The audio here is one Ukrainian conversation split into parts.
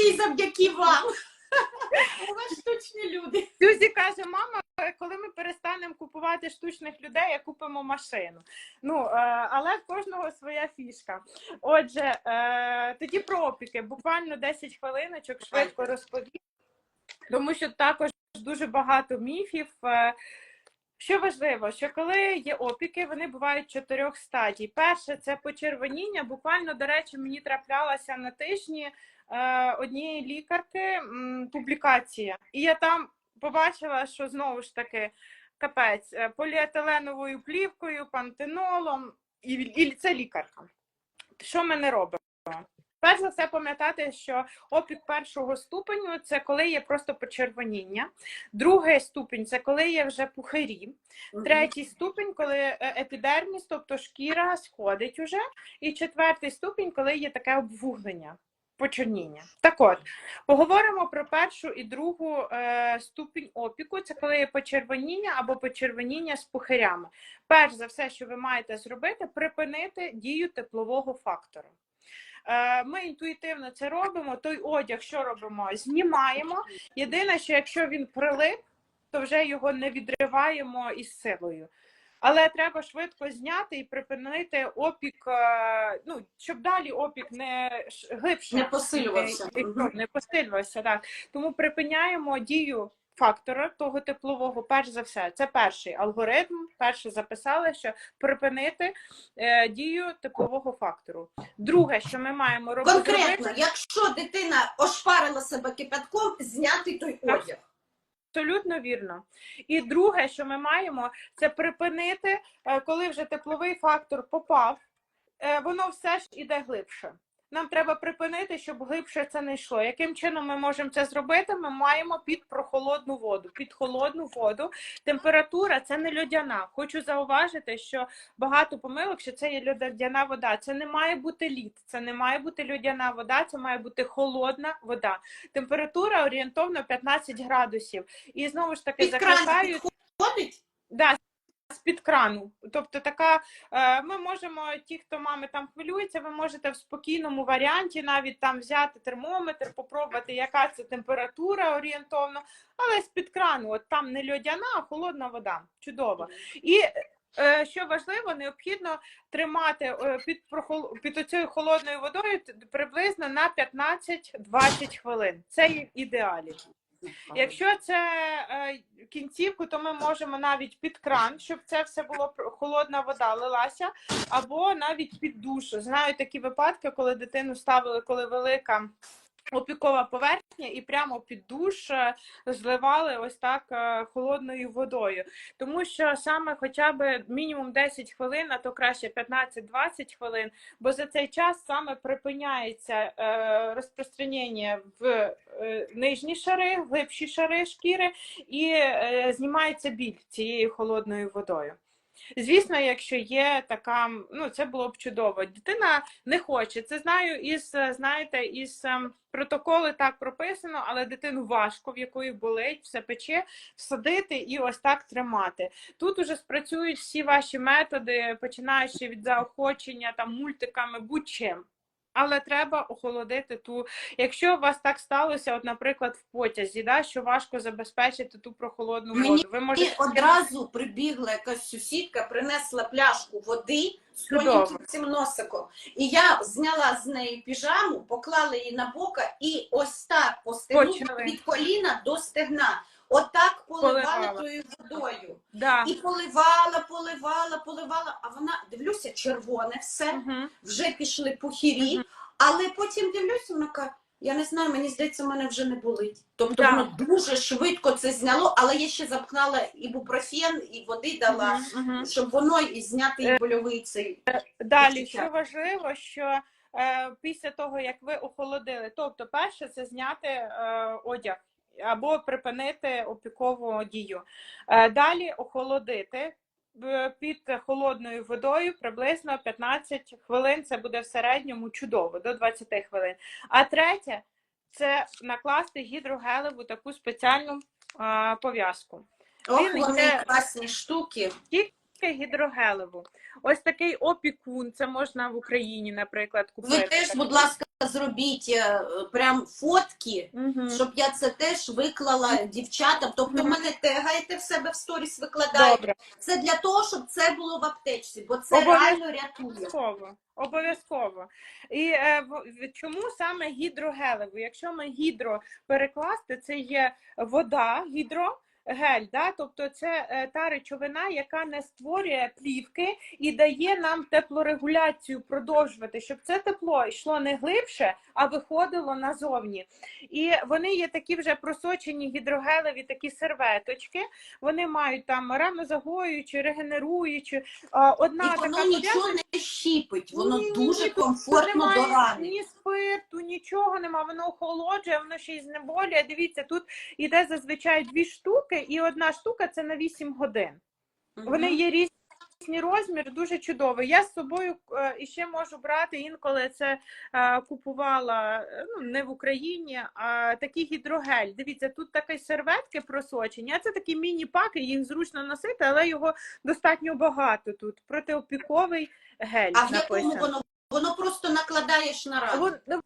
ще й завдяки вам. У вас штучні люди. Сюзі каже, мама, коли ми перестанемо купувати штучних людей, я купимо машину. Ну, е, але в кожного своя фішка. Отже, е, тоді про опіки. Буквально 10 хвилиночок швидко розповім, тому що також дуже багато міфів. Що важливо, що коли є опіки, вони бувають чотирьох стадій. Перше це почервоніння. Буквально, до речі, мені траплялася на тижні е, однієї лікарки м, публікація, і я там побачила, що знову ж таки капець е, поліетиленовою плівкою, пантенолом, і, і це лікарка. Що ми не робимо? Перш за все, пам'ятати, що опік першого ступеню це коли є просто почервоніння. Другий ступінь це коли є вже пухирі. Третій ступінь, коли е, епідерміс, тобто шкіра сходить уже. І четвертий ступінь, коли є таке обвуглення, почорніння. Так от, поговоримо про першу і другу е, ступінь опіку. Це коли є почервоніння або почервоніння з пухирями. Перш за все, що ви маєте зробити, припинити дію теплового фактору. Е, Ми інтуїтивно це робимо. Той одяг, що робимо, знімаємо. Єдине, що якщо він прилип, то вже його не відриваємо із силою. Але треба швидко зняти і припинити опік, е, ну щоб далі опік не глибше Не посилювався. не посилювався. Так тому припиняємо дію фактора того теплового. Перш за все, це перший алгоритм. Перше записали, що припинити е, дію теплового фактору. Друге, що ми маємо робити Конкретно, якщо дитина ошпарила себе кипятком, зняти той одяг. Абсолютно вірно. І друге, що ми маємо, це припинити, е, коли вже тепловий фактор попав, е, воно все ж іде глибше. Нам треба припинити, щоб глибше це не йшло. Яким чином ми можемо це зробити? Ми маємо під прохолодну воду. Під холодну воду температура це не льодяна. Хочу зауважити, що багато помилок, що це є льодяна вода. Це не має бути лід, це не має бути льодяна вода, це має бути холодна вода. Температура орієнтовно 15 градусів. І знову ж таки Під закликаю підходить, да, з-під крану. Тобто така, е, ми можемо, ті, хто мами там хвилюються, ви можете в спокійному варіанті навіть там взяти термометр, попробувати, яка це температура орієнтовно, але з-під крану, от там не льодяна, а холодна вода. Чудово. І е, що важливо, необхідно тримати е, під, під оцією холодною водою приблизно на 15-20 хвилин. Це ідеалі. Якщо це е, кінцівку, то ми можемо навіть під кран, щоб це все було холодна вода лилася, або навіть під душу. Знаю такі випадки, коли дитину ставили, коли велика. Опікова поверхня і прямо під душ е, зливали ось так е, холодною водою. Тому що саме хоча б мінімум 10 хвилин, а то краще 15-20 хвилин, бо за цей час саме припиняється е, розпространення в нижні шари, глибші шари шкіри, і знімається біль цією холодною водою. Звісно, якщо є така, ну це було б чудово. Дитина не хоче. Це знаю із е, знаєте, із ем, протоколи так прописано, але дитину важко, в якої болить, все пече, всадити і ось так тримати. Тут уже спрацюють всі ваші методи, починаючи від заохочення там мультиками, будь-чим. Але треба охолодити ту. Якщо у вас так сталося, от, наприклад, в потязі, да, що важко забезпечити ту прохолодну Мені. Ви можете одразу прибігла якась сусідка, принесла пляшку води з цим носиком. І я зняла з неї піжаму, поклала її на бока і ось так постелила від коліна до стегна. Отак поливала Поливала. тою водою. да. І поливала, поливала, поливала, а вона, дивлюся, червоне все, Угу. вже пішли пухірі, Мгм. але потім дивлюся, вона каже, я не знаю, мені здається, мене вже не болить. Тобто Да. воно дуже швидко це зняло, але я ще запхала ібупрофен, і води дала, Угу. щоб воно і зняти і больовий цей. Далі, Відчуття. що важливо, що е, після того, як ви охолодили, тобто, перше, це зняти е, одяг або припинити опікову дію. Е, далі охолодити е, під холодною водою приблизно 15 хвилин. Це буде в середньому чудово, до 20 хвилин. А третє це накласти гідрогелеву таку спеціальну пов'язку. Ох, вони класні штуки. Тільки гідрогелеву. Ось такий опікун, це можна в Україні, наприклад, купити. Ви теж, будь ласка, зробіть е, прям фотки, Мгм. щоб я це теж виклала дівчатам. Тобто Мгм. мене тегайте в себе в сторіс викладаєте. Добре. Це для того, щоб це було в аптечці, бо це Обов'язково. реально рятує. Обов'язково. Обов'язково. І е, чому саме гідрогелевий? Якщо ми гідро перекласти, це є вода, гідро. Гель, да? тобто це е, та речовина, яка не створює плівки і дає нам теплорегуляцію продовжувати, щоб це тепло йшло не глибше, а виходило назовні. І вони є такі вже просочені гідрогелеві такі серветочки. Вони мають там ранозагоюючі, регенеруючі. А, Одна І така воно нічого не щіпить, воно ні, дуже ні, комфортно до рани. Ні спирту, нічого нема, воно охолоджує, воно ще й знеболює. Дивіться, тут іде зазвичай дві штуки, і одна штука це на 8 годин. Вони є різні розмір, дуже чудовий. Я з собою е, іще можу брати інколи це е, купувала е, ну, не в Україні, а такий гідрогель. Дивіться, тут такі серветки просочені, а це такі міні-паки, їх зручно носити, але його достатньо багато тут. Протиопіковий гель. А в якому воно? Воно просто накладаєш на рану. Вон-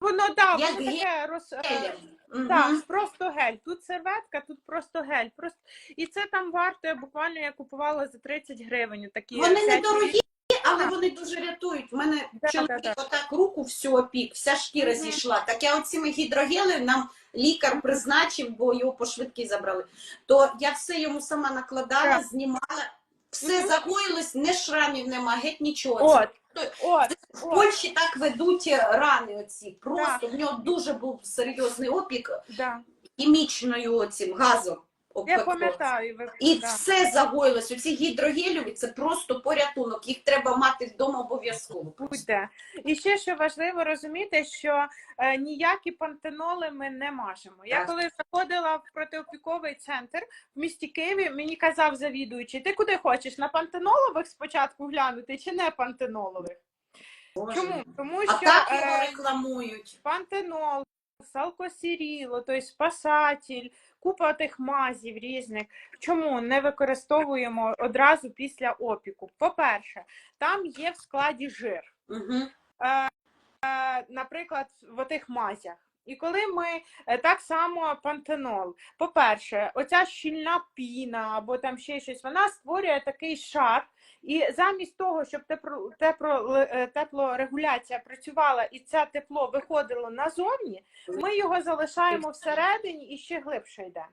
Воно да, воно таке роз... Гелем. Так, просто гель. Тут серветка, тут просто гель. Просто... І це там вартує, буквально я купувала за 30 гривень. Такі Вони всякі- недорогі, але вони дуже рятують. У мене Да, чоловік да, да. отак руку всю опік, вся шкіра Мгм. зійшла. Так я оціми гідрогели нам лікар призначив, бо його по швидкій забрали. То я все йому сама накладала, знімала. Все загоїлось, не шрамів нема, геть нічого. От, от, В от, Польщі так ведуть рани оці. Просто в нього дуже був серйозний опік да. хімічною цим газом. Я пам'ятаю. ви- І да. все загоїлось. Оці гідрогелеві це просто порятунок. Їх треба мати вдома обов'язково. Будьте. І ще що важливо розуміти, що е, ніякі пантеноли ми не мажемо. Я Так. коли заходила в протиопіковий центр в місті Києві, мені казав завідуючий, ти куди хочеш? На пантенолових спочатку глянути чи не пантенолових? Боже. Чому? Тому А що так його е, рекламують. пантенол, салкосіріло, тобто спасатель, купа тих мазів різних. Чому не використовуємо одразу після опіку? По-перше, там є в складі жир. Угу. Е, наприклад, в отих мазях. І коли ми е, так само пантенол, по-перше, оця щільна піна або там ще щось, вона створює такий шар. І замість того, щоб тепло, тепло, е, теплорегуляція працювала і це тепло виходило назовні, ми його залишаємо всередині і ще глибше йде.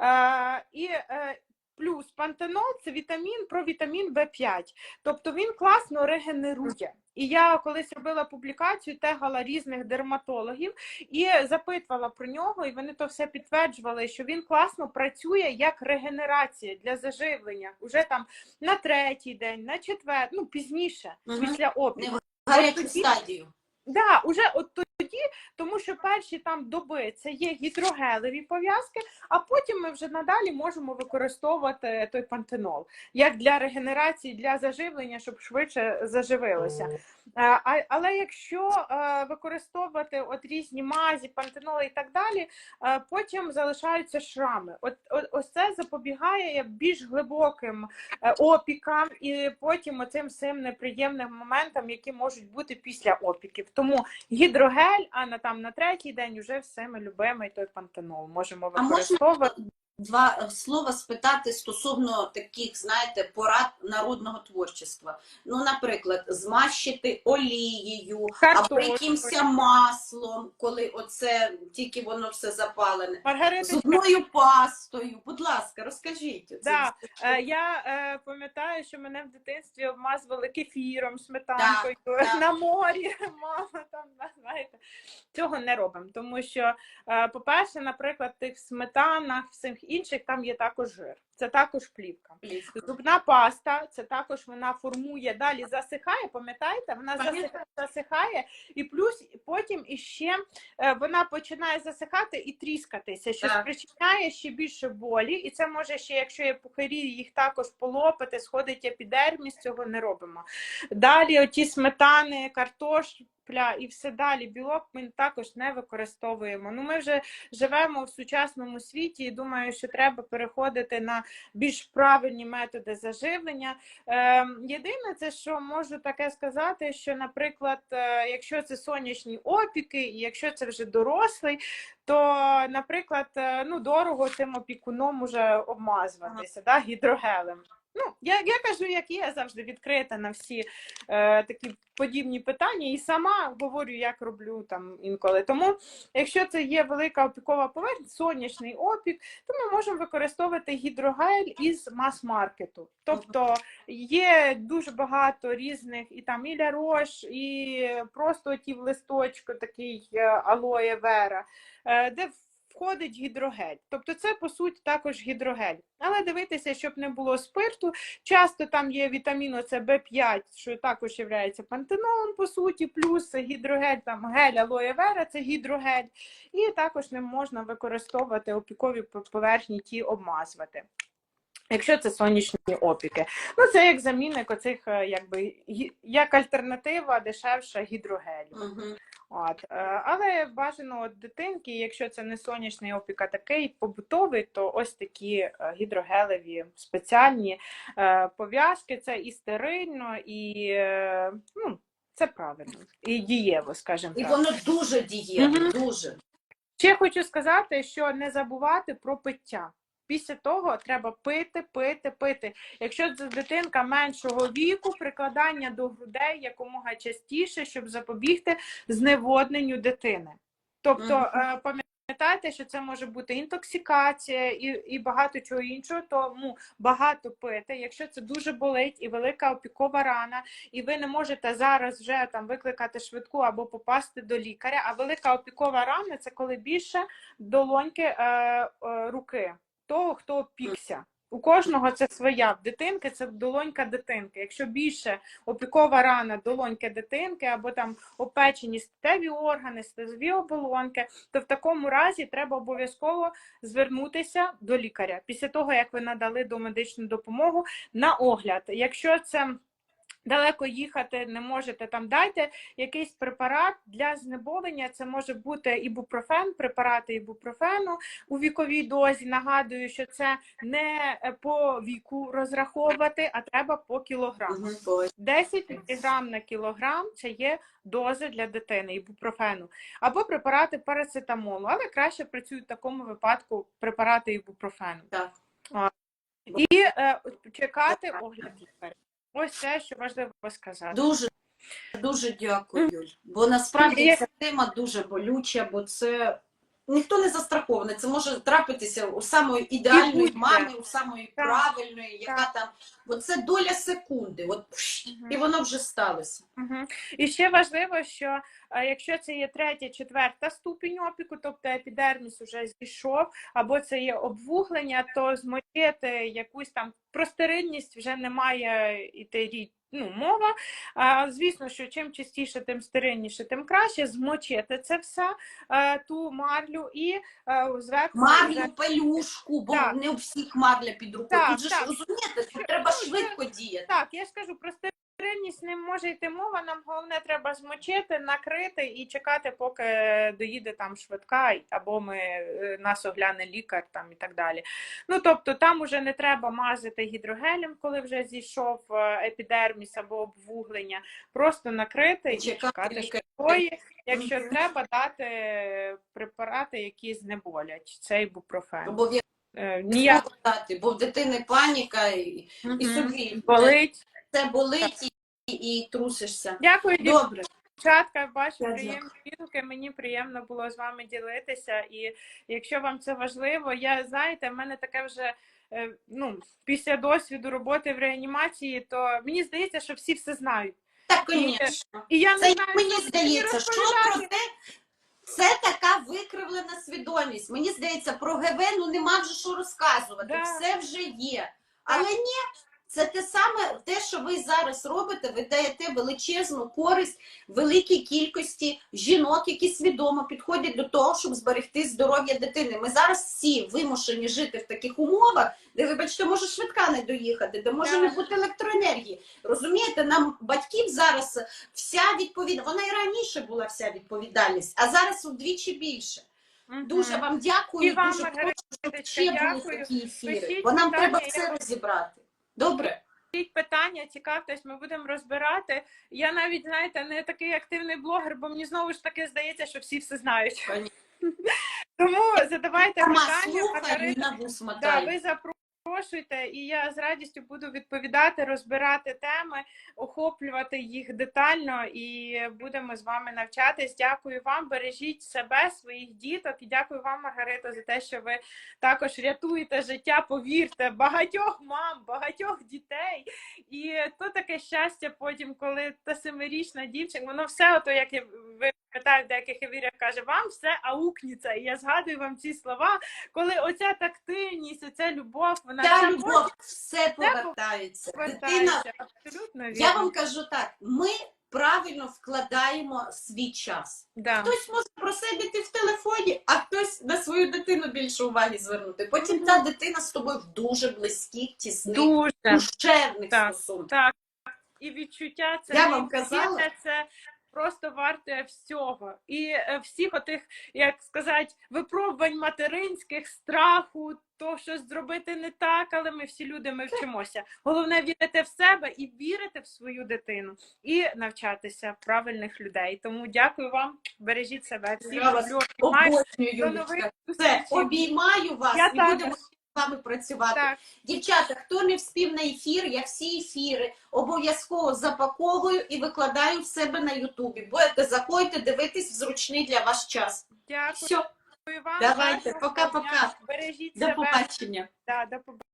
Е, і е, плюс пантенол це вітамін про вітамін В5. Тобто він класно регенерує. І я колись робила публікацію, тегала різних дерматологів і запитувала про нього, і вони то все підтверджували, що він класно працює як регенерація для заживлення уже там на третій день, на четвер, ну пізніше, угу. після опіку. Гарячу стадію. Да, уже от тоді, тому що перші там доби це є гідрогелеві пов'язки, а потім ми вже надалі можемо використовувати той пантенол як для регенерації, для заживлення, щоб швидше заживилося. Е, але якщо е, використовувати от різні мазі, пантеноли і так далі, е, потім залишаються шрами. От, от ось це запобігає більш глибоким опікам і потім оцим всім неприємним моментам, які можуть бути після опіків. Тому гідрогель, а на там на третій день вже любимо й той пантенол можемо А можна використовувати. Два е, слова спитати стосовно таких, знаєте, порад народного творчества. Ну, наприклад, змащити олією або якимось маслом, коли оце тільки воно все запалене. Маргарита, Зубною пастою. Будь ласка, розкажіть. Да. Е, Я е, пам'ятаю, що мене в дитинстві обмазували кефіром, сметанкою так. на морі. Мама там знаєте. Цього не робимо, тому що, е, по-перше, наприклад, тих сметанах, всіх інших там є також жир. Це також плівка. Плівка. Зубна паста, це також вона формує, далі засихає, пам'ятаєте? Вона засихає, засихає, і плюс потім іще е, вона починає засихати і тріскатися, що Так. спричиняє ще більше болі. І це може ще, якщо є пухарі, їх також полопати, сходить епідерміс, цього не робимо. Далі оті сметани, картошпля і все далі. Білок ми також не використовуємо. Ну, ми вже живемо в сучасному світі і думаю, що треба переходити на більш правильні методи заживлення. Е, єдине, це що можу таке сказати, що, наприклад, е, якщо це сонячні опіки, і якщо це вже дорослий, то, наприклад, е, ну, дорого цим опікуном уже обмазуватися, да, гідрогелем. Ну, я, я кажу, як є, я завжди відкрита на всі е, такі подібні питання, і сама говорю, як роблю там інколи. Тому, якщо це є велика опікова поверхня, сонячний опік, то ми можемо використовувати гідрогель із мас-маркету. Тобто є дуже багато різних і там і лярош, і просто ті в листочку, такий е, алоє вера, е, де входить гідрогель. Тобто це, по суті, також гідрогель. Але дивитися, щоб не було спирту. Часто там є вітаміну С В5, що також є пантенолом, по суті, плюс гідрогель, там гель алоє вера, це гідрогель. І також не можна використовувати опікові поверхні ті обмазувати. Якщо це сонячні опіки. Ну, це як замінник оцих, е, якби, як альтернатива дешевша гідрогелю. Мгм. От. е, Але бажано от дитинки, якщо це не сонячний опік, а такий побутовий, то ось такі е, гідрогелеві спеціальні е, пов'язки. Це і стерильно, і ну, це правильно, і дієво, скажімо І так. воно дуже дієве, Мгм. дуже. Ще хочу сказати, що не забувати про пиття. Після того треба пити, пити, пити. Якщо це дитинка меншого віку, прикладання до грудей якомога частіше, щоб запобігти зневодненню дитини. Тобто, е, пам'ятайте, що це може бути інтоксикація і, і багато чого іншого, тому багато пити. Якщо це дуже болить і велика опікова рана, і ви не можете зараз вже там викликати швидку або попасти до лікаря. А велика опікова рана це коли більше долоньки е, е, руки того, хто опікся. У кожного це своя. В дитинки це долонька дитинки. Якщо більше опікова рана долоньки дитинки або там опечені статеві органи, стезові оболонки, то в такому разі треба обов'язково звернутися до лікаря після того, як ви надали домедичну допомогу на огляд. Якщо це далеко їхати не можете, там дайте якийсь препарат для знеболення. Це може бути ібупрофен, препарати ібупрофену у віковій дозі. Нагадую, що це не по віку розраховувати, а треба по кілограму. Мгм. Ой. 10 мг на кілограм це є доза для дитини ібупрофену. Або препарати парацетамолу, але краще працюють в такому випадку препарати ібупрофену. Так. І е, чекати огляд лікаря. Ось це, що важливо сказати. Дуже, дуже дякую, Юль. Бо насправді ця тема дуже болюча, бо це ніхто не застрахований. Це може трапитися у самої ідеальної мами, у самої Так. правильної, яка там. Бо це доля секунди. От Мгм. і воно вже сталося. Мгм. І ще важливо, що е, якщо це є третя, четверта ступінь опіку, тобто епідерміс уже зійшов, або це є обвуглення, то змочити якусь там про стерильність вже немає іти річ. Ну, мова. А, звісно, що чим частіше, тим стерильніше, тим краще. Змочити це все, е, ту марлю і е, зверху. Марлю, пелюшку, бо Так. не у всіх марля під рукою. Так, Тут же так. розумієте, що треба швидко діяти. Так, я ж кажу, про стерильність не може йти мова. Нам головне треба змочити, накрити і чекати, поки доїде там швидка, або ми е, нас огляне лікар там і так далі. Ну тобто там уже не треба мазати гідрогелем, коли вже зійшов е, епідерміс або обвуглення. Просто накрити і Чекати швидкої. Якщо треба дати препарати, які знеболять. Це ібупрофен. Обов'язково Е, дати, бо в дитини паніка і, і собі болить. Це болить і, і трусишся. Дякую, Добре. Дівчатка, бачу приємні відгуки. Мені приємно було з вами ділитися. І якщо вам це важливо, я знаєте, в мене таке вже е, ну, після досвіду роботи в реанімації, то мені здається, що всі все знають. Так, звісно. І я Це не знаю, мені що здається, що про те, це така викривлена свідомість. Мені здається, про ГВ ну нема вже що розказувати. Да. Все вже є. Але ні, це те саме, те, що ви зараз робите, ви даєте величезну користь великій кількості жінок, які свідомо підходять до того, щоб зберегти здоров'я дитини. Ми зараз всі вимушені жити в таких умовах, де, вибачте, може швидка не доїхати, де може не бути електроенергії. Розумієте, нам батьків зараз вся відповідальність, вона і раніше була вся відповідальність, а зараз удвічі більше. Дуже вам дякую. І вам, дуже прошу, щоб ще були такі ефіри. Бо нам треба все розібрати. Добре? Питання, цікавтесь, ми будемо розбирати. Я навіть, знаєте, не такий активний блогер, бо мені знову ж таки здається, що всі все знають. Тому задавайте питання. Да, ви запрошуйте, і я з радістю буду відповідати, розбирати теми, охоплювати їх детально і будемо з вами навчатись. Дякую вам, бережіть себе, своїх діток, і дякую вам, Маргарита, за те, що ви також рятуєте життя. Повірте, багатьох мам, багатьох дітей. І то таке щастя потім, коли та семирічна дівчинка, воно все ото, як я ви питаю в деяких ефірах, каже, вам все аукніться. І я згадую вам ці слова, коли оця тактильність, оця любов, вона вся любов, все повертається. Дитина. Абсолютно вірно. я вам кажу так, ми правильно вкладаємо свій час. да. Хтось може просидіти в телефоні, а хтось на свою дитину більше уваги звернути. Потім та дитина з тобою в дуже близьких, тісних, душевних Так. стосунках. Так. І відчуття це Я вам казала. це просто варте всього. І е, всіх отих, як сказати, випробувань материнських, страху, то щось зробити не так, але ми всі люди ми вчимося. Головне вірити в себе і вірити в свою дитину, і навчатися правильних людей. Тому дякую вам, бережіть себе. Вас люблю. Обожнюю, До нових. Все, обіймаю вас Я і будемо вами працювати. Так. Дівчата, хто не вспів на ефір, я всі ефіри обов'язково запаковую і викладаю в себе на Ютубі. Будете заходьте, дивитись в зручний для вас час. Дякую Все, вам. Давайте, пока-пока. Бережіть до себе. побачення. Да, до побачення.